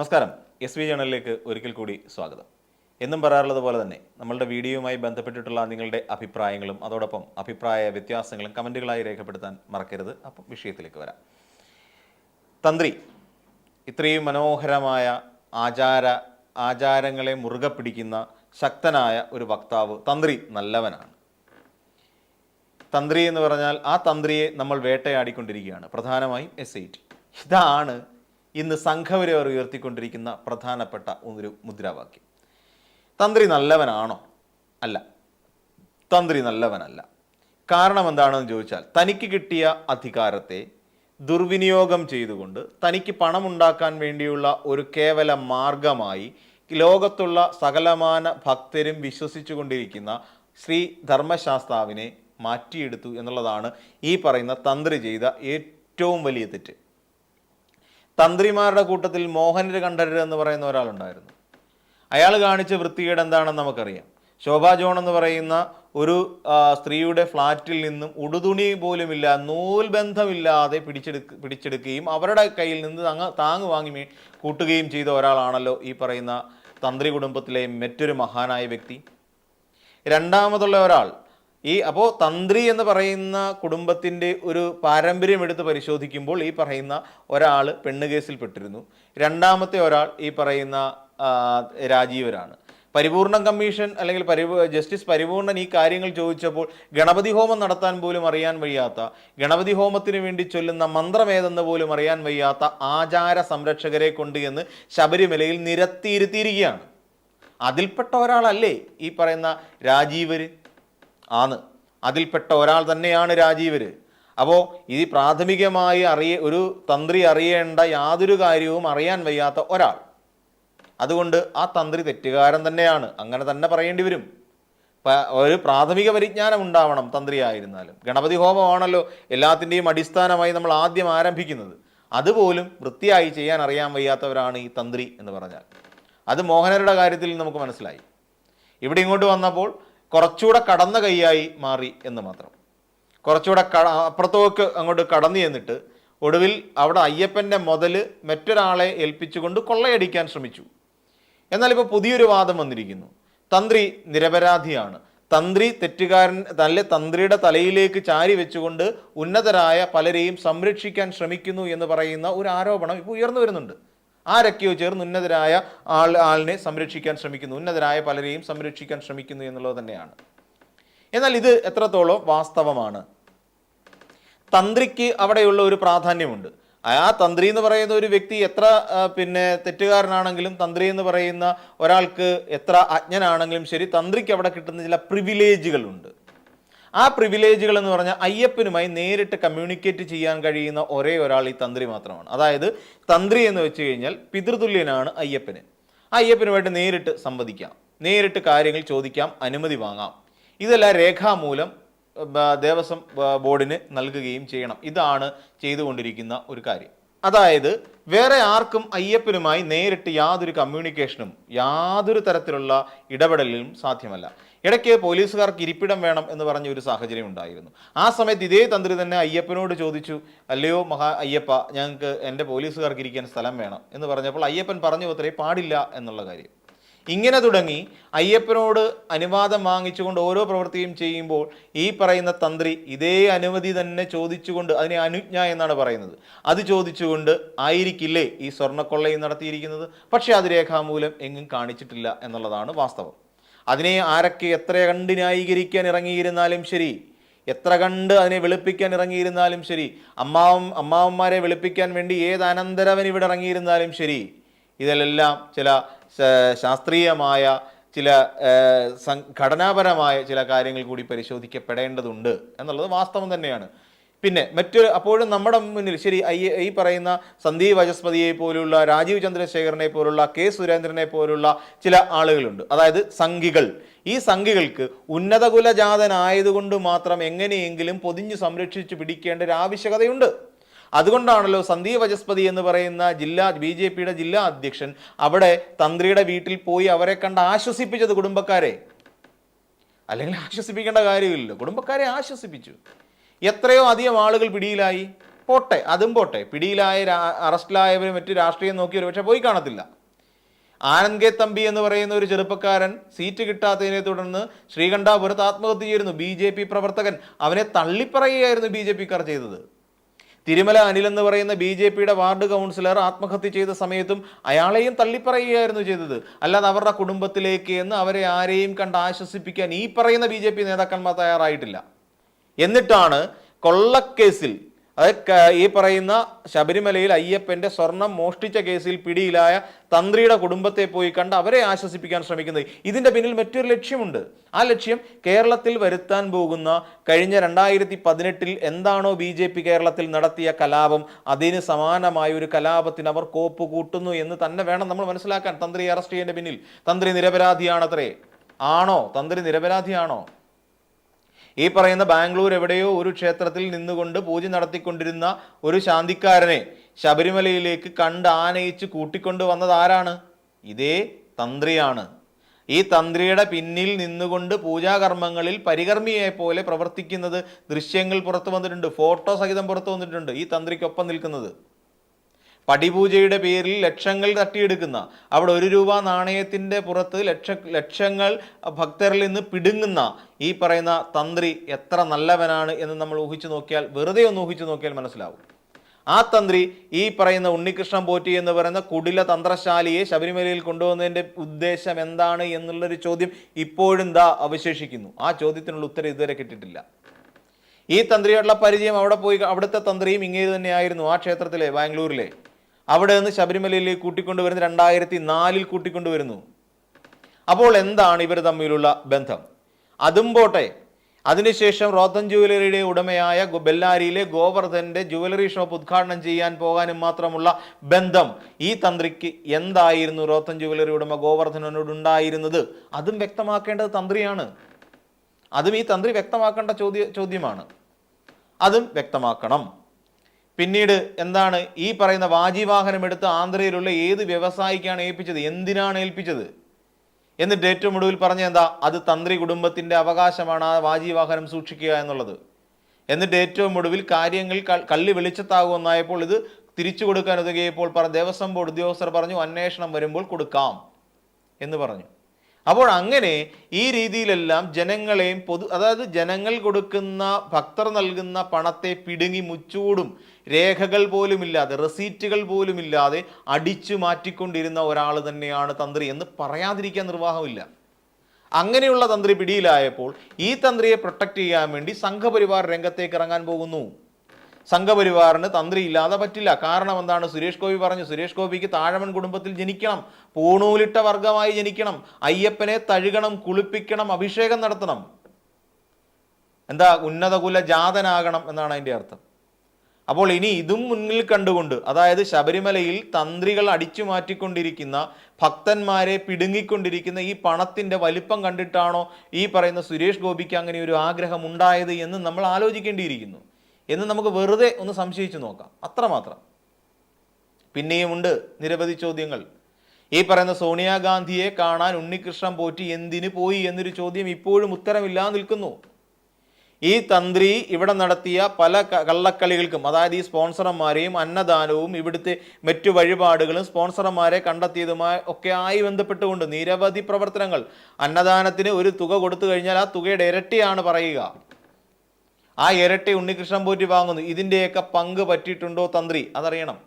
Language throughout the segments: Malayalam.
നമസ്കാരം. എസ് വി ജേണലിലേക്ക് ഒരിക്കൽ കൂടി സ്വാഗതം. എന്നും പറയാറുള്ളത് പോലെ തന്നെ നമ്മളുടെ വീഡിയോയുമായി ബന്ധപ്പെട്ടിട്ടുള്ള നിങ്ങളുടെ അഭിപ്രായങ്ങളും അതോടൊപ്പം അഭിപ്രായ വ്യത്യാസങ്ങളും കമന്റുകളായി രേഖപ്പെടുത്താൻ മറക്കരുത്. അപ്പം വിഷയത്തിലേക്ക് വരാം. തന്ത്രി ഇത്രയും മനോഹരമായ ആചാര ആചാരങ്ങളെ മുറുകെ പിടിക്കുന്ന ശക്തനായ ഒരു വക്താവ് തന്ത്രി നല്ലവനാണ്. തന്ത്രി എന്ന് പറഞ്ഞാൽ ആ തന്ത്രിയെ നമ്മൾ വേട്ടയാടിക്കൊണ്ടിരിക്കുകയാണ്. പ്രധാനമായും എസ് ഐ ടി ഇതാണ് ഇന്ന് സംഘപരിവാർ ഉയർത്തിക്കൊണ്ടിരിക്കുന്ന പ്രധാനപ്പെട്ട ഒരു മുദ്രാവാക്യം. തന്ത്രി നല്ലവനാണോ? അല്ല. തന്ത്രി നല്ലവനല്ല. കാരണം എന്താണെന്ന് ചോദിച്ചാൽ തനിക്ക് കിട്ടിയ അധികാരത്തെ ദുർവിനിയോഗം ചെയ്തുകൊണ്ട് തനിക്ക് പണമുണ്ടാക്കാൻ വേണ്ടിയുള്ള ഒരു കേവല മാർഗമായി ലോകത്തുള്ള സകലമാന ഭക്തരും വിശ്വസിച്ചു കൊണ്ടിരിക്കുന്ന ശ്രീ ധർമ്മശാസ്താവിനെ മാറ്റിയെടുത്തു എന്നുള്ളതാണ് ഈ പറയുന്ന തന്ത്രി ചെയ്ത ഏറ്റവും വലിയ തെറ്റ്. തന്ത്രിമാരുടെ കൂട്ടത്തിൽ മോഹനര് കണ്ഠരര് എന്ന് പറയുന്ന ഒരാളുണ്ടായിരുന്നു. അയാൾ കാണിച്ച വൃത്തികേട് എന്താണെന്ന് നമുക്കറിയാം. ശോഭാ ജോൺ എന്ന് പറയുന്ന ഒരു സ്ത്രീയുടെ ഫ്ലാറ്റിൽ നിന്നും ഉടുതുണി പോലുമില്ല നൂൽ ബന്ധമില്ലാതെ പിടിച്ചെടുക്ക പിടിച്ചെടുക്കുകയും അവരുടെ കയ്യിൽ നിന്ന് തങ്ങ താങ്ങ് വാങ്ങി കൂട്ടുകയും ചെയ്ത ഒരാളാണല്ലോ ഈ പറയുന്ന തന്ത്രി കുടുംബത്തിലെ മറ്റൊരു മഹാനായ വ്യക്തി. രണ്ടാമതുള്ള ഒരാൾ ഈ അപ്പോൾ തന്ത്രി എന്ന് പറയുന്ന കുടുംബത്തിന്റെ ഒരു പാരമ്പര്യം എടുത്ത് പരിശോധിക്കുമ്പോൾ ഈ പറയുന്ന ഒരാൾ പെണ്ണ് കേസിൽപ്പെട്ടിരുന്നു രണ്ടാമത്തെ ഒരാൾ ഈ പറയുന്ന രാജീവരാണ്. പരിപൂർണ കമ്മീഷൻ അല്ലെങ്കിൽ ജസ്റ്റിസ് പരിപൂർണൻ ഈ കാര്യങ്ങൾ ചോദിച്ചപ്പോൾ ഗണപതി ഹോമം നടത്താൻ പോലും അറിയാൻ വയ്യാത്ത ഗണപതി ഹോമത്തിന് വേണ്ടി ചൊല്ലുന്ന മന്ത്രമേതെന്ന് പോലും അറിയാൻ വയ്യാത്ത ആചാര സംരക്ഷകരെ കൊണ്ട് എന്ന് ശബരിമലയിൽ നിരത്തിയിരുത്തിയിരിക്കുകയാണ്. അതിൽപ്പെട്ട ഒരാളല്ലേ ഈ പറയുന്ന രാജീവര്? ആണ്. അതിൽപ്പെട്ട ഒരാൾ തന്നെയാണ് രാജീവർ അപ്പോൾ ഇത് പ്രാഥമികമായി അറിയ ഒരു തന്ത്രി അറിയേണ്ട യാതൊരു കാര്യവും അറിയാൻ വയ്യാത്ത ഒരാൾ. അതുകൊണ്ട് ആ തന്ത്രി തെറ്റുകാരൻ തന്നെയാണ്. അങ്ങനെ തന്നെ പറയേണ്ടി വരും. ഒരു പ്രാഥമിക പരിജ്ഞാനം ഉണ്ടാവണം തന്ത്രിയായിരുന്നാലും. ഗണപതി ഹോമമാണല്ലോ എല്ലാത്തിന്റെയും അടിസ്ഥാനമായി നമ്മൾ ആദ്യം ആരംഭിക്കുന്നത്. അതുപോലും വൃത്തിയായി ചെയ്യാൻ അറിയാൻ വയ്യാത്തവരാണ് ഈ തന്ത്രി എന്ന് പറഞ്ഞാൽ. അത് മോഹനരുടെ കാര്യത്തിൽ നമുക്ക് മനസ്സിലായി. ഇവിടെ ഇങ്ങോട്ട് വന്നപ്പോൾ കുറച്ചുകൂടെ കടന്ന കൈയായി മാറി എന്ന് മാത്രം. കുറച്ചുകൂടെ കട അപ്പുറത്തോക്ക് അങ്ങോട്ട് കടന്നു ചെന്നിട്ട് ഒടുവിൽ അവിടെ അയ്യപ്പന്റെ മുതൽ മറ്റൊരാളെ ഏൽപ്പിച്ചുകൊണ്ട് കൊള്ളയടിക്കാൻ ശ്രമിച്ചു. എന്നാൽ ഇപ്പോൾ പുതിയൊരു വാദം വന്നിരിക്കുന്നു. തന്ത്രി നിരപരാധിയാണ്. തന്ത്രി തെറ്റുകാരൻ തല്ലെ തന്ത്രിയുടെ തലയിലേക്ക് ചാരി വെച്ചുകൊണ്ട് ഉന്നതരായ പലരെയും സംരക്ഷിക്കാൻ ശ്രമിക്കുന്നു എന്ന് പറയുന്ന ഒരു ആരോപണം ഇപ്പോൾ ഉയർന്നു വരുന്നുണ്ട്. ആരൊക്കെയോ ചേർന്ന് ഉന്നതരായ ആൾ ആളിനെ സംരക്ഷിക്കാൻ ശ്രമിക്കുന്നു. ഉന്നതരായ പലരെയും സംരക്ഷിക്കാൻ ശ്രമിക്കുന്നു എന്നുള്ളത് തന്നെയാണ്. എന്നാൽ ഇത് എത്രത്തോളം വാസ്തവമാണ്? തന്ത്രിക്ക് അവിടെയുള്ള ഒരു പ്രാധാന്യമുണ്ട്. ആ തന്ത്രി എന്ന് പറയുന്ന ഒരു വ്യക്തി എത്ര പിന്നെ തെറ്റുകാരനാണെങ്കിലും തന്ത്രി എന്ന് പറയുന്ന ഒരാൾക്ക് എത്ര അജ്ഞനാണെങ്കിലും ശരി തന്ത്രിക്ക് അവിടെ കിട്ടുന്ന ചില പ്രിവിലേജുകളുണ്ട് ആ പ്രിവിലേജുകൾ എന്ന് പറഞ്ഞാൽ അയ്യപ്പനുമായി നേരിട്ട് കമ്മ്യൂണിക്കേറ്റ് ചെയ്യാൻ കഴിയുന്ന ഒരേ ഒരാൾ ഈ തന്ത്രി മാത്രമാണ്. അതായത് തന്ത്രി എന്ന് വെച്ച് കഴിഞ്ഞാൽ പിതൃതുല്യനാണ് അയ്യപ്പന്. ആ അയ്യപ്പനുമായിട്ട് നേരിട്ട് സംവദിക്കാം. നേരിട്ട് കാര്യങ്ങൾ ചോദിക്കാം അനുമതി വാങ്ങാം. ഇതെല്ലാം രേഖാമൂലം ദേവസ്വം ബോർഡിന് നൽകുകയും ചെയ്യണം. ഇതാണ് ചെയ്തുകൊണ്ടിരിക്കുന്ന ഒരു കാര്യം. അതായത് വേറെ ആർക്കും അയ്യപ്പനുമായി നേരിട്ട് യാതൊരു കമ്മ്യൂണിക്കേഷനും യാതൊരു തരത്തിലുള്ള ഇടപെടലിലും സാധ്യമല്ല. ഇടയ്ക്ക് പോലീസുകാർക്ക് ഇരിപ്പിടം വേണം എന്ന് പറഞ്ഞ ഒരു സാഹചര്യം ഉണ്ടായിരുന്നു. ആ സമയത്ത് ഇതേ തന്ത്രി തന്നെ അയ്യപ്പനോട് ചോദിച്ചു അല്ലയോ മഹാ അയ്യപ്പ ഞങ്ങൾക്ക് എന്റെ പോലീസുകാർക്ക് ഇരിക്കാൻ സ്ഥലം വേണം. എന്ന് പറഞ്ഞപ്പോൾ അയ്യപ്പൻ പറഞ്ഞു അത്രേ പാടില്ല എന്നുള്ള കാര്യം. ഇങ്ങനെ തുടങ്ങി അയ്യപ്പനോട് അനുവാദം വാങ്ങിച്ചുകൊണ്ട് ഓരോ പ്രവൃത്തിയും ചെയ്യുമ്പോൾ ഈ പറയുന്ന തന്ത്രി ഇതേ അനുമതി തന്നെ ചോദിച്ചുകൊണ്ട് അതിനെ അനുജ്ഞ എന്നാണ് പറയുന്നത്. അത് ചോദിച്ചുകൊണ്ട് ആയിരിക്കില്ലേ ഈ സ്വർണക്കൊള്ളയും നടത്തിയിരിക്കുന്നത്? പക്ഷേ അത് രേഖാമൂലം എങ്ങും കാണിച്ചിട്ടില്ല എന്നുള്ളതാണ് വാസ്തവം. അതിനെ ആരൊക്കെ എത്ര കണ്ട് ന്യായീകരിക്കാൻ ഇറങ്ങിയിരുന്നാലും ശരി എത്ര കണ്ട് അതിനെ വെളുപ്പിക്കാൻ ഇറങ്ങിയിരുന്നാലും ശരി അമ്മാവും അമ്മാവന്മാരെ വെളുപ്പിക്കാൻ വേണ്ടി ഏത് അനന്തരവൻ ഇവിടെ ഇറങ്ങിയിരുന്നാലും ശരി ഇതിലെല്ലാം ചില ശാസ്ത്രീയമായ ചില ഘടനാപരമായ ചില കാര്യങ്ങൾ കൂടി പരിശോധിക്കപ്പെടേണ്ടതുണ്ട് എന്നുള്ളത് വാസ്തവം തന്നെയാണ്. പിന്നെ മറ്റൊരു അപ്പോഴും നമ്മുടെ മുന്നിൽ ശരി ഐ- ഈ പറയുന്ന സന്ദീപ് വചസ്പതിയെ പോലുള്ള രാജീവ് ചന്ദ്രശേഖരനെ പോലുള്ള കെ സുരേന്ദ്രനെ പോലുള്ള ചില ആളുകളുണ്ട്. അതായത് സംഘികൾ. ഈ സംഘികൾക്ക് ഉന്നതകുലജാതനായതുകൊണ്ട് മാത്രം എങ്ങനെയെങ്കിലും പൊതിഞ്ഞു സംരക്ഷിച്ചു പിടിക്കേണ്ട ഒരു ആവശ്യകതയുണ്ട്. അതുകൊണ്ടാണല്ലോ സന്ദീപ് വചസ്പതി എന്ന് പറയുന്ന ജില്ലാ ബി ജെ പിയുടെ ജില്ലാ അധ്യക്ഷൻ അവിടെ തന്ത്രിയുടെ വീട്ടിൽ പോയി അവരെ കണ്ട് ആശ്വസിപ്പിച്ചത് കുടുംബക്കാരെ. അല്ലെങ്കിൽ ആശ്വസിപ്പിക്കേണ്ട കാര്യമില്ലല്ലോ. കുടുംബക്കാരെ ആശ്വസിപ്പിച്ചു. എത്രയോ അധികം ആളുകൾ പിടിയിലായി. പോട്ടെ അതും പോട്ടെ. പിടിയിലായ അറസ്റ്റിലായവർ മറ്റു രാഷ്ട്രീയം നോക്കി ഒരു പക്ഷേ പോയി കാണത്തില്ല. ആനന്ദ് കെ. തമ്പി എന്ന് പറയുന്ന ഒരു ചെറുപ്പക്കാരൻ സീറ്റ് കിട്ടാത്തതിനെ തുടർന്ന് ശ്രീകണ്ഠാപുരത്ത് ആത്മഹത്യ ചെയ്യുന്നു ബി ജെ പി പ്രവർത്തകൻ. അവനെ തള്ളിപ്പറയുകയായിരുന്നു ബി ജെ പിക്കാർ ചെയ്തത്. തിരുമല അനിൽ എന്ന് പറയുന്ന ബി ജെ പിയുടെ വാർഡ് കൗൺസിലർ ആത്മഹത്യ ചെയ്ത സമയത്തും അയാളെയും തള്ളിപ്പറയുകയായിരുന്നു ചെയ്തത്. അല്ലാതെ അവരുടെ കുടുംബത്തിലേക്ക് എന്ന് അവരെ ആരെയും കണ്ട് ആശ്വസിപ്പിക്കാൻ ഈ പറയുന്ന ബി നേതാക്കന്മാർ തയ്യാറായിട്ടില്ല. എന്നിട്ടാണ് കൊള്ളക്കേസിൽ അതായത് ഈ പറയുന്ന ശബരിമലയിൽ അയ്യപ്പന്റെ സ്വർണം മോഷ്ടിച്ച കേസിൽ പിടിയിലായ തന്ത്രിയുടെ കുടുംബത്തെ പോയി കണ്ട് അവരെ ആശ്വസിപ്പിക്കാൻ ശ്രമിക്കുന്നത്. ഇതിന്റെ പിന്നിൽ മറ്റൊരു ലക്ഷ്യമുണ്ട്. ആ ലക്ഷ്യം കേരളത്തിൽ വരുത്താൻ പോകുന്ന കഴിഞ്ഞ രണ്ടായിരത്തി പതിനെട്ടിൽ എന്താണോ ബി ജെ പി കേരളത്തിൽ നടത്തിയ കലാപം അതിന് സമാനമായ ഒരു കലാപത്തിന് അവർ കോപ്പ് കൂട്ടുന്നു എന്ന് തന്നെ വേണം നമ്മൾ മനസ്സിലാക്കാൻ. തന്ത്രി അറസ്റ്റ് ചെയ്യേണ്ട പിന്നിൽ. തന്ത്രി നിരപരാധിയാണത്രേ. ആണോ? തന്ത്രി നിരപരാധിയാണോ? ഈ പറയുന്ന ബാംഗ്ലൂർ എവിടെയോ ഒരു ക്ഷേത്രത്തിൽ നിന്നുകൊണ്ട് പൂജ നടത്തിക്കൊണ്ടിരുന്ന ഒരു ശാന്തിക്കാരനെ ശബരിമലയിലേക്ക് കണ്ട് ആനയിച്ച് കൂട്ടിക്കൊണ്ടു വന്നത് ആരാണ്? ഇതേ തന്ത്രിയാണ്. ഈ തന്ത്രിയുടെ പിന്നിൽ നിന്നുകൊണ്ട് പൂജാകർമ്മങ്ങളിൽ പരികർമ്മിയെ പോലെ പ്രവർത്തിക്കുന്നത് ദൃശ്യങ്ങൾ പുറത്തു വന്നിട്ടുണ്ട് ഫോട്ടോ സഹിതം പുറത്തു വന്നിട്ടുണ്ട് ഈ തന്ത്രിക്കൊപ്പം നിൽക്കുന്നത്. പടിപൂജയുടെ പേരിൽ ലക്ഷങ്ങൾ തട്ടിയെടുക്കുന്ന അവിടെ ഒരു രൂപ നാണയത്തിന്റെ പുറത്ത് ലക്ഷ ലക്ഷങ്ങൾ ഭക്തരിൽ നിന്ന് പിടുങ്ങുന്ന ഈ പറയുന്ന തന്ത്രി എത്ര നല്ലവനാണ് എന്ന് നമ്മൾ ഊഹിച്ചു നോക്കിയാൽ വെറുതെ ഒന്ന് ഊഹിച്ചു നോക്കിയാൽ മനസ്സിലാവും. ആ തന്ത്രി ഈ പറയുന്ന ഉണ്ണികൃഷ്ണൻ പോറ്റി എന്ന് പറയുന്ന കുടില തന്ത്രശാലിയെ ശബരിമലയിൽ കൊണ്ടുവന്നതിന്റെ ഉദ്ദേശം എന്താണ് എന്നുള്ളൊരു ചോദ്യം ഇപ്പോഴും ദാ അവശേഷിക്കുന്നു. ആ ചോദ്യത്തിനുള്ള ഉത്തരം ഇതുവരെ കിട്ടിയിട്ടില്ല. ഈ തന്ത്രിയായിട്ടുള്ള പരിചയം അവിടെ പോയി അവിടുത്തെ തന്ത്രിയും ഇങ്ങനെ തന്നെയായിരുന്നു ആ ക്ഷേത്രത്തിലെ ബാംഗ്ലൂരിലെ. അവിടെ നിന്ന് ശബരിമലയിലേക്ക് കൂട്ടിക്കൊണ്ടുവരുന്നത് രണ്ടായിരത്തി നാലിൽ കൂട്ടിക്കൊണ്ടുവരുന്നു. അപ്പോൾ എന്താണ് ഇവർ തമ്മിലുള്ള ബന്ധം? അതും പോട്ടെ. അതിനുശേഷം റോത്തൻ ജുവലറിയുടെ ഉടമയായ ബെല്ലാരിയിലെ ഗോവർദ്ധന്റെ ജുവലറി ഷോപ്പ് ഉദ്ഘാടനം ചെയ്യാൻ പോകാനും മാത്രമുള്ള ബന്ധം. ഈ തന്ത്രിക്ക് എന്തായിരുന്നു റോത്തൻ ജുവലറി ഉടമ ഗോവർദ്ധനോട് ഉണ്ടായിരുന്നത്? അതും വ്യക്തമാക്കേണ്ടത് തന്ത്രിയാണ്. അതും ഈ തന്ത്രി വ്യക്തമാക്കേണ്ട ചോദ്യ ചോദ്യമാണ്. അതും വ്യക്തമാക്കണം. പിന്നീട് എന്താണ് ഈ പറയുന്ന വാജിവാഹനം എടുത്ത് ആന്ധ്രയിലുള്ള ഏത് വ്യവസായിക്കാണ് ഏൽപ്പിച്ചത്? എന്തിനാണ് ഏൽപ്പിച്ചത്? എന്നിട്ട് ഏറ്റവും ഒടുവിൽ പറഞ്ഞ എന്താ? അത് തന്ത്രി കുടുംബത്തിന്റെ അവകാശമാണ് ആ വാജിവാഹനം സൂക്ഷിക്കുക എന്നുള്ളത്. എന്നിട്ട് ഏറ്റവും ഒടുവിൽ കാര്യങ്ങൾ കള്ളി വെളിച്ചത്താകുമെന്നായപ്പോൾ ഇത് തിരിച്ചു കൊടുക്കാൻ ഒതുങ്ങിയപ്പോൾ ദേവസ്വം ബോർഡ് ഉദ്യോഗസ്ഥർ പറഞ്ഞു അന്വേഷണം വരുമ്പോൾ കൊടുക്കാം എന്ന് പറഞ്ഞു. അപ്പോൾ അങ്ങനെ ഈ രീതിയിലെല്ലാം ജനങ്ങളെയും പൊതു അതായത് ജനങ്ങൾ കൊടുക്കുന്ന ഭക്തർ നൽകുന്ന പണത്തെ പിടുങ്ങി മുച്ചൂടും. രേഖകൾ പോലുമില്ലാതെ റെസീറ്റുകൾ പോലുമില്ലാതെ അടിച്ചു മാറ്റിക്കൊണ്ടിരുന്ന ഒരാൾ തന്നെയാണ് തന്ത്രി എന്ന് പറയാതിരിക്കാൻ നിർവാഹമില്ല. അങ്ങനെയുള്ള തന്ത്രി പിടിയിലായപ്പോൾ ഈ തന്ത്രിയെ പ്രൊട്ടക്റ്റ് ചെയ്യാൻ വേണ്ടി സംഘപരിവാർ രംഗത്തേക്ക് ഇറങ്ങാൻ പോകുന്നു. സംഘപരിവാറിന് തന്ത്രി ഇല്ലാതെ പറ്റില്ല. കാരണം എന്താണ്? സുരേഷ് ഗോപി പറഞ്ഞു സുരേഷ് ഗോപിക്ക് താഴമൻ കുടുംബത്തിൽ ജനിക്കണം. പൂണൂലിട്ട വർഗമായി ജനിക്കണം. അയ്യപ്പനെ തഴുകണം കുളിപ്പിക്കണം അഭിഷേകം നടത്തണം. എന്താ? ഉന്നതകുല ജാതനാകണം എന്നാണ് അതിന്റെ അർത്ഥം. അപ്പോൾ ഇനി ഇതും മുന്നിൽ കണ്ടുകൊണ്ട് അതായത് ശബരിമലയിൽ തന്ത്രികൾ അടിച്ചു മാറ്റിക്കൊണ്ടിരിക്കുന്ന ഭക്തന്മാരെ പിടുങ്ങിക്കൊണ്ടിരിക്കുന്ന ഈ പണത്തിന്റെ വലിപ്പം കണ്ടിട്ടാണോ ഈ പറയുന്ന സുരേഷ് ഗോപിക്ക് അങ്ങനെ ഒരു ആഗ്രഹം ഉണ്ടായത് എന്ന് നമ്മൾ ആലോചിക്കേണ്ടിയിരിക്കുന്നു. എന്ന് നമുക്ക് വെറുതെ ഒന്ന് സംശയിച്ചു നോക്കാം. അത്രമാത്രം പിന്നെയുമുണ്ട് നിരവധി ചോദ്യങ്ങൾ. ഈ പറയുന്ന സോണിയാഗാന്ധിയെ കാണാൻ ഉണ്ണികൃഷ്ണൻ പോറ്റി എന്തിനു പോയി എന്നൊരു ചോദ്യം ഇപ്പോഴും ഉത്തരമില്ലാതെ നിൽക്കുന്നു. ഈ തന്ത്രി ഇവിടെ നടത്തിയ പല കള്ളക്കളികൾക്കും അതായത് ഈ സ്പോൺസർമാരെയും അന്നദാനവും ഇവിടുത്തെ മറ്റു വഴിപാടുകളും സ്പോൺസർമാരെ കണ്ടെത്തിയതുമായി ഒക്കെ ആയി ബന്ധപ്പെട്ടുകൊണ്ട് നിരവധി പ്രവർത്തനങ്ങൾ. അന്നദാനത്തിന് ഒരു തുക കൊടുത്തു കഴിഞ്ഞാൽ ആ തുകയുടെ ഇരട്ടിയാണ് പറയുക. ആ ഇരട്ടി ഉണ്ണികൃഷ്ണൻ പോറ്റി വാങ്ങുന്നു. ഇതിന്റെയൊക്കെ പങ്ക് പറ്റിയിട്ടുണ്ടോ തന്ത്രി? അതറിയണം.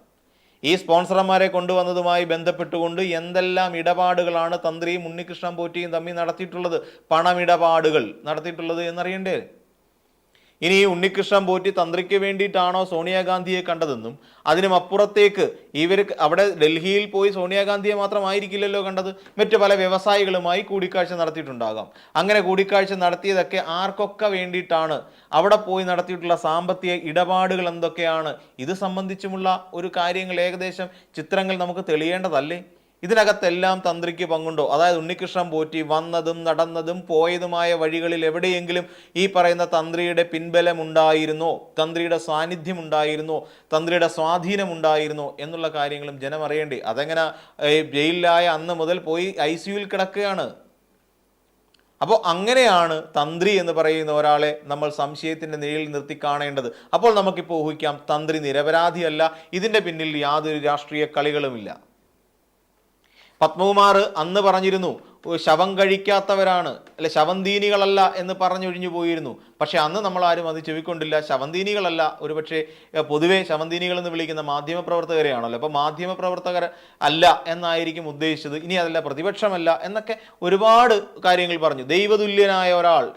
ഈ സ്പോൺസർമാരെ കൊണ്ടുവന്നതുമായി ബന്ധപ്പെട്ടുകൊണ്ട് എന്തെല്ലാം ഇടപാടുകളാണ് തന്ത്രിയും ഉണ്ണികൃഷ്ണൻ പോറ്റിയും തമ്മിൽ നടത്തിയിട്ടുള്ളത്? പണമിടപാടുകൾ നടത്തിയിട്ടുള്ളത് എന്നറിയണ്ടേ? ഇനി ഉണ്ണികൃഷ്ണൻ പോറ്റി തന്ത്രിക്ക് വേണ്ടിയിട്ടാണോ സോണിയാഗാന്ധിയെ കണ്ടതെന്നും അതിനും അപ്പുറത്തേക്ക് ഇവർ അവിടെ ഡൽഹിയിൽ പോയി സോണിയാഗാന്ധിയെ മാത്രമായിരിക്കില്ലല്ലോ കണ്ടത്? മറ്റു പല വ്യവസായികളുമായി കൂടിക്കാഴ്ച നടത്തിയിട്ടുണ്ടാകാം. അങ്ങനെ കൂടിക്കാഴ്ച നടത്തിയതൊക്കെ ആർക്കൊക്കെ വേണ്ടിയിട്ടാണ്? അവിടെ പോയി നടത്തിയിട്ടുള്ള സാമ്പത്തിക ഇടപാടുകൾ എന്തൊക്കെയാണ്? ഇത് സംബന്ധിച്ചുമുള്ള ഒരു കാര്യങ്ങൾ ഏകദേശം ചിത്രങ്ങൾ നമുക്ക് തെളിയേണ്ടതല്ലേ? ഇതിനകത്തെല്ലാം തന്ത്രിക്ക് പങ്കുണ്ടോ? അതായത് ഉണ്ണികൃഷ്ണൻ പോറ്റി വന്നതും നടന്നതും പോയതുമായ വഴികളിൽ എവിടെയെങ്കിലും ഈ പറയുന്ന തന്ത്രിയുടെ പിൻബലം ഉണ്ടായിരുന്നോ തന്ത്രിയുടെ സാന്നിധ്യം ഉണ്ടായിരുന്നോ തന്ത്രിയുടെ സ്വാധീനം ഉണ്ടായിരുന്നോ എന്നുള്ള കാര്യങ്ങളും ജനം അറിയേണ്ടേ. അതെങ്ങനെ ജയിലിലായ അന്ന് മുതൽ പോയി ഐ സിയുയിൽ കിടക്കുകയാണ്. അപ്പോൾ അങ്ങനെയാണ് തന്ത്രി എന്ന് പറയുന്ന ഒരാളെ നമ്മൾ സംശയത്തിന്റെ നിഴലിൽ നിർത്തി കാണേണ്ടത്. അപ്പോൾ നമുക്കിപ്പോൾ ഊഹിക്കാം തന്ത്രി നിരപരാധിയല്ല ഇതിന്റെ പിന്നിൽ യാതൊരു രാഷ്ട്രീയ കളികളുമില്ല. പത്മകുമാർ അന്ന് പറഞ്ഞിരുന്നു ശവം കഴിക്കാത്തവരാണ്. അല്ലെ ശവന്തീനികളല്ല എന്ന് പറഞ്ഞൊഴിഞ്ഞു പോയിരുന്നു. പക്ഷെ അന്ന് നമ്മൾ ആരും അത് ചെവിക്കൊണ്ടില്ല. ശവന്തീനികളല്ല ഒരുപക്ഷെ പൊതുവേ ശവന്തീനികൾ എന്ന് വിളിക്കുന്ന മാധ്യമപ്രവർത്തകരെയാണല്ലോ. അപ്പോൾ മാധ്യമപ്രവർത്തകർ അല്ല എന്നായിരിക്കും ഉദ്ദേശിച്ചത്. ഇനി അതല്ല പ്രതിപക്ഷമല്ല എന്നൊക്കെ ഒരുപാട് കാര്യങ്ങൾ പറഞ്ഞു. ദൈവതുല്യനായ ഒരാൾ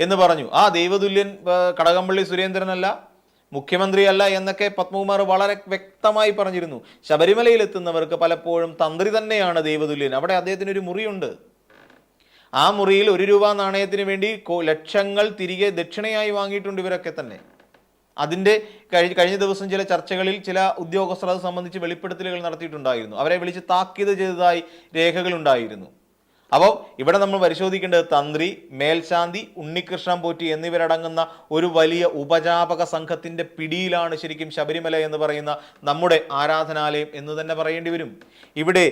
എന്ന് പറഞ്ഞു. ആ ദൈവതുല്യൻ കടകംപള്ളി സുരേന്ദ്രനല്ല മുഖ്യമന്ത്രിയല്ല എന്നൊക്കെ പത്മകുമാർ വളരെ വ്യക്തമായി പറഞ്ഞിരുന്നു. ശബരിമലയിൽ എത്തുന്നവർക്ക് പലപ്പോഴും തന്ത്രി തന്നെയാണ് ദൈവതുല്യൻ. അവിടെ അദ്ദേഹത്തിന് ഒരു മുറിയുണ്ട്. ആ മുറിയിൽ ഒരു രൂപ നാണയത്തിന് വേണ്ടി ലക്ഷങ്ങൾ തിരികെ ദക്ഷിണയായി വാങ്ങിയിട്ടുണ്ട് ഇവരൊക്കെ തന്നെ. അതിന്റെ കഴി കഴിഞ്ഞ ദിവസം ചില ചർച്ചകളിൽ ചില ഉദ്യോഗസ്ഥർ അത് സംബന്ധിച്ച് വെളിപ്പെടുത്തലുകൾ നടത്തിയിട്ടുണ്ടായിരുന്നു. അവരെ വിളിച്ച് താക്കീത് ചെയ്തതായി രേഖകളുണ്ടായിരുന്നു. അപ്പോൾ ഇവിടെ നമ്മൾ പരിശോധിക്കേണ്ടത് തന്ത്രി മേൽശാന്തി ഉണ്ണികൃഷ്ണൻ പോറ്റി എന്നിവരടങ്ങുന്ന ഒരു വലിയ ഉപജാപക സംഘത്തിന്റെ പിടിയിലാണ് ശരിക്കും ശബരിമല എന്ന് പറയുന്ന നമ്മുടെ ആരാധനാലയം എന്ന് തന്നെ പറയേണ്ടി വരും. ഇവിടെ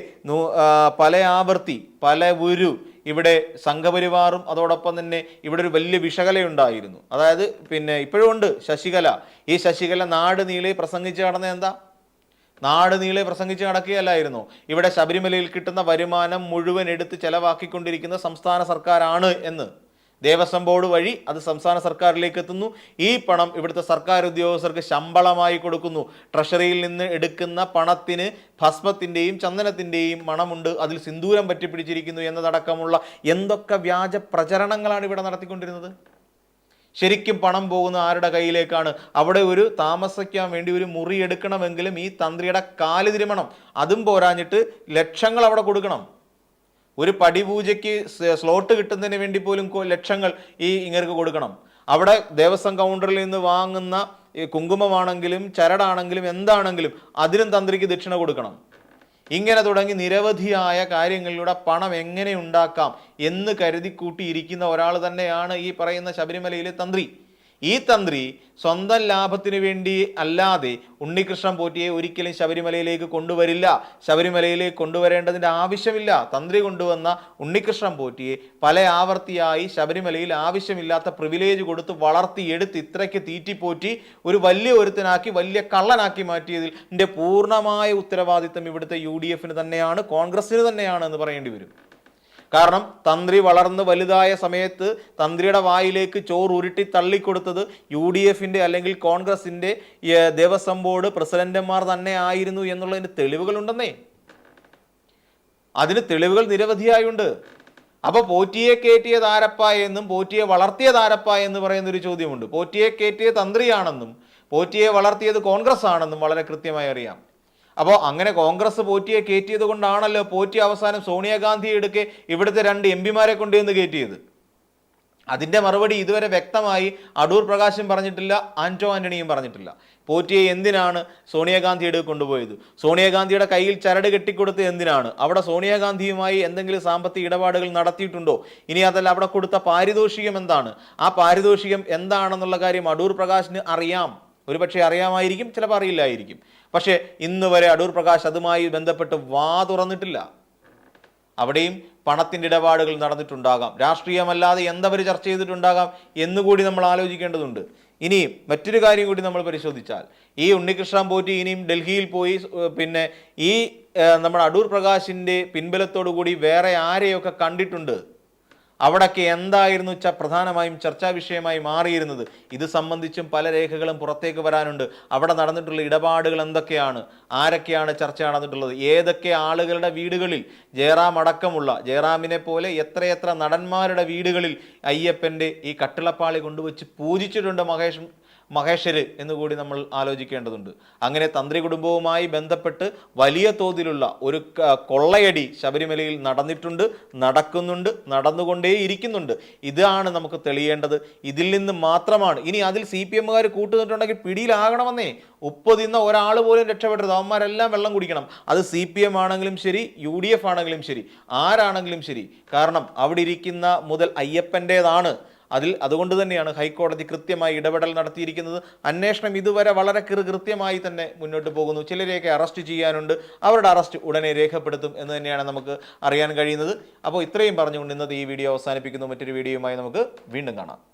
പല ആവർത്തി പല ഒരു ഇവിടെ സംഘപരിവാറും അതോടൊപ്പം തന്നെ ഇവിടെ ഒരു വലിയ വിഷകലയുണ്ടായിരുന്നു അതായത് പിന്നെ ഇപ്പോഴും ഉണ്ട് ശശികല. ഈ ശശികല നാട് നീളെ പ്രസംഗിച്ച് കടന്ന എന്താ? നാട് നീളെ പ്രസംഗിച്ച് നടക്കുകയല്ലായിരുന്നു. ഇവിടെ ശബരിമലയിൽ കിട്ടുന്ന വരുമാനം മുഴുവൻ എടുത്ത് ചെലവാക്കിക്കൊണ്ടിരിക്കുന്ന സംസ്ഥാന സർക്കാരാണ് എന്ന്. ദേവസ്വം ബോർഡ് വഴി അത് സംസ്ഥാന സർക്കാരിലേക്ക് എത്തുന്നു. ഈ പണം ഇവിടുത്തെ സർക്കാർ ഉദ്യോഗസ്ഥർക്ക് ശമ്പളമായി കൊടുക്കുന്നു. ട്രഷറിയിൽ നിന്ന് എടുക്കുന്ന പണത്തിന് ഭസ്മത്തിന്റെയും ചന്ദനത്തിന്റെയും മണമുണ്ട്. അതിൽ സിന്ദൂരം പറ്റിപ്പിടിച്ചിരിക്കുന്നു എന്നതടക്കമുള്ള എന്തൊക്കെ വ്യാജ പ്രചരണങ്ങളാണ് ഇവിടെ നടത്തിക്കൊണ്ടിരുന്നത്? ശരിക്കും പണം പോകുന്ന ആരുടെ കയ്യിലേക്കാണ്? അവിടെ ഒരു താമസിക്കാൻ വേണ്ടി ഒരു മുറി എടുക്കണമെങ്കിലും ഈ തന്ത്രിയുടെ കാൽ തിരുമണം. അതും പോരാഞ്ഞിട്ട് ലക്ഷങ്ങൾ അവിടെ കൊടുക്കണം. ഒരു പടിപൂജയ്ക്ക് സ്ലോട്ട് കിട്ടുന്നതിന് വേണ്ടി പോലും ലക്ഷങ്ങൾ ഈ ഇങ്ങർക്ക് കൊടുക്കണം. അവിടെ ദേവസ്വം കൗണ്ടറിൽ നിന്ന് വാങ്ങുന്ന കുങ്കുമമാണെങ്കിലും ചരടാണെങ്കിലും എന്താണെങ്കിലും അതിനും തന്ത്രിക്ക് ദക്ഷിണ കൊടുക്കണം. ഇങ്ങനെ തുടങ്ങി നിരവധിയായ കാര്യങ്ങളിലൂടെ പണം എങ്ങനെ ഉണ്ടാക്കാം എന്ന് കരുതി കൂട്ടിയിരിക്കുന്ന ഒരാൾ തന്നെയാണ് ഈ പറയുന്ന ശബരിമലയിലെ തന്ത്രി. ഈ തന്ത്രി സ്വന്തം ലാഭത്തിന് വേണ്ടി അല്ലാതെ ഉണ്ണികൃഷ്ണൻ പോറ്റിയെ ഒരിക്കലും ശബരിമലയിലേക്ക് കൊണ്ടുവരില്ല. ശബരിമലയിലേക്ക് കൊണ്ടുവരേണ്ടതിന്റെ ആവശ്യമില്ല. തന്ത്രി കൊണ്ടുവന്ന ഉണ്ണികൃഷ്ണൻ പോറ്റിയെ പല ആവർത്തിയായി ശബരിമലയിൽ ആവശ്യമില്ലാത്ത പ്രിവിലേജ് കൊടുത്ത് വളർത്തിയെടുത്ത് ഇത്രയ്ക്ക് തീറ്റിപ്പോറ്റി ഒരു വലിയ ഒരുത്തനാക്കി വലിയ കള്ളനാക്കി മാറ്റിയതിൽ എന്റെ പൂർണമായ ഉത്തരവാദിത്തം ഇവിടുത്തെ യു തന്നെയാണ് കോൺഗ്രസ്സിന് തന്നെയാണ് എന്ന് പറയേണ്ടി വരും. കാരണം തന്ത്രി വളർന്ന് വലുതായ സമയത്ത് തന്ത്രിയുടെ വായിലേക്ക് ചോറ് ഉരുട്ടി തള്ളിക്കൊടുത്തത് യു ഡി എഫിന്റെ അല്ലെങ്കിൽ കോൺഗ്രസിന്റെ ദേവസ്വം ബോർഡ് പ്രസിഡന്റുമാർ തന്നെ ആയിരുന്നു എന്നുള്ളതിന് തെളിവുകളുണ്ടെന്നേ. അതിന് തെളിവുകൾ നിരവധിയായുണ്ട്. അപ്പോൾ പോറ്റിയെ കയറ്റിയത് ആരപ്പ എന്നും പോറ്റിയെ വളർത്തിയ ആരപ്പ എന്ന് പറയുന്ന ഒരു ചോദ്യമുണ്ട്. പോറ്റിയെ കയറ്റിയ തന്ത്രിയാണെന്നും പോറ്റിയെ വളർത്തിയത് കോൺഗ്രസ് ആണെന്നും വളരെ കൃത്യമായി അറിയാം. അപ്പോൾ അങ്ങനെ കോൺഗ്രസ് പോറ്റിയെ കയറ്റിയത് കൊണ്ടാണല്ലോ പോറ്റി അവസാനം സോണിയാഗാന്ധി എടുക്കെ ഇവിടുത്തെ രണ്ട് എം പിമാരെ കൊണ്ടുവന്ന് കയറ്റിയത് അതിന്റെ മറുപടി ഇതുവരെ വ്യക്തമായി അടൂർ പ്രകാശും പറഞ്ഞിട്ടില്ല ആന്റോ ആന്റണിയും പറഞ്ഞിട്ടില്ല. പോറ്റിയെ എന്തിനാണ് സോണിയാഗാന്ധിയുടെ കൊണ്ടുപോയത്? സോണിയാഗാന്ധിയുടെ കയ്യിൽ ചരട് കെട്ടിക്കൊടുത്ത് എന്തിനാണ്? അവിടെ സോണിയാഗാന്ധിയുമായി എന്തെങ്കിലും സാമ്പത്തിക ഇടപാടുകൾ നടത്തിയിട്ടുണ്ടോ? ഇനി അതല്ല അവിടെ കൊടുത്ത പാരിതോഷികം എന്താണ്? ആ പാരിതോഷികം എന്താണെന്നുള്ള കാര്യം അടൂർ പ്രകാശിന് അറിയാം. ഒരുപക്ഷെ അറിയാമായിരിക്കും ചിലപ്പോൾ അറിയില്ലായിരിക്കും. പക്ഷേ ഇന്ന് വരെ അടൂർ പ്രകാശ് അതുമായി ബന്ധപ്പെട്ട് വാ തുറന്നിട്ടില്ല. അവിടെയും പണത്തിന്റെ ഇടപാടുകൾ നടന്നിട്ടുണ്ടാകാം. രാഷ്ട്രീയമല്ലാതെ എന്തവർ ചർച്ച ചെയ്തിട്ടുണ്ടാകാം എന്നുകൂടി നമ്മൾ ആലോചിക്കേണ്ടതുണ്ട്. ഇനി മറ്റൊരു കാര്യം കൂടി നമ്മൾ പരിശോധിച്ചാൽ ഈ ഉണ്ണികൃഷ്ണൻ പോറ്റി ഇനിയും ഡൽഹിയിൽ പോയി പിന്നെ ഈ നമ്മുടെ അടൂർ പ്രകാശിന്റെ പിൻബലത്തോടു കൂടി വേറെ ആരെയൊക്കെ കണ്ടിട്ടുണ്ട്? അവിടൊക്കെ എന്തായിരുന്നു ച പ്രധാനമായും ചർച്ചാ വിഷയമായി മാറിയിരുന്നത്? ഇത് സംബന്ധിച്ചും പല രേഖകളും പുറത്തേക്ക് വരാനുണ്ട്. അവിടെ നടന്നിട്ടുള്ള ഇടപാടുകൾ എന്തൊക്കെയാണ്? ആരൊക്കെയാണ് ചർച്ച നടന്നിട്ടുള്ളത്? ഏതൊക്കെ ആളുകളുടെ വീടുകളിൽ ജയറാം അടക്കമുള്ള ജയറാമിനെ പോലെ എത്രയെത്ര നടന്മാരുടെ വീടുകളിൽ അയ്യപ്പന്റെ ഈ കട്ടിളപ്പാളി കൊണ്ടുവച്ച് പൂജിച്ചിട്ടുണ്ട് മഹേഷ് മഹേശ്വര് എന്നുകൂടി നമ്മൾ ആലോചിക്കേണ്ടതുണ്ട്. അങ്ങനെ തന്ത്രി കുടുംബവുമായി ബന്ധപ്പെട്ട് വലിയ തോതിലുള്ള ഒരു കൊള്ളയടി ശബരിമലയിൽ നടന്നിട്ടുണ്ട് നടക്കുന്നുണ്ട് നടന്നുകൊണ്ടേ ഇരിക്കുന്നുണ്ട്. ഇതാണ് നമുക്ക് തെളിയേണ്ടത്. ഇതിൽ നിന്ന് മാത്രമാണ്. ഇനി അതിൽ സി പി എമ്മുകാർ കൂട്ടുനിന്നിട്ടുണ്ടെങ്കിൽ പിടിയിലാകണമെന്നേ. ഉപ്പ് തിന്ന ഒരാൾ പോലും രക്ഷപ്പെടരുത്. അവന്മാരെല്ലാം വെള്ളം കുടിക്കണം. അത് സി പി എം ആണെങ്കിലും ശരി യു ഡി എഫ് ആണെങ്കിലും ശരി ആരാണെങ്കിലും ശരി. കാരണം അവിടെ ഇരിക്കുന്ന മുതൽ അയ്യപ്പന്റേതാണ് അതിൽ അതുകൊണ്ട് തന്നെയാണ് ഹൈക്കോടതി കൃത്യമായി ഇടപെടൽ നടത്തിയിരിക്കുന്നത്. അന്വേഷണം ഇതുവരെ വളരെ കൃത്യമായി തന്നെ മുന്നോട്ട് പോകുന്നു. ചിലരെയൊക്കെ അറസ്റ്റ് ചെയ്യാനുണ്ട്. അവരുടെ അറസ്റ്റ് ഉടനെ രേഖപ്പെടുത്തും എന്ന് തന്നെയാണ് നമുക്ക് അറിയാൻ കഴിയുന്നത്. അപ്പോൾ ഇത്രയും പറഞ്ഞുകൊണ്ട് ഇന്നത്തെ ഈ വീഡിയോ അവസാനിപ്പിക്കുന്നു. മറ്റൊരു വീഡിയോയുമായി നമുക്ക് വീണ്ടും കാണാം.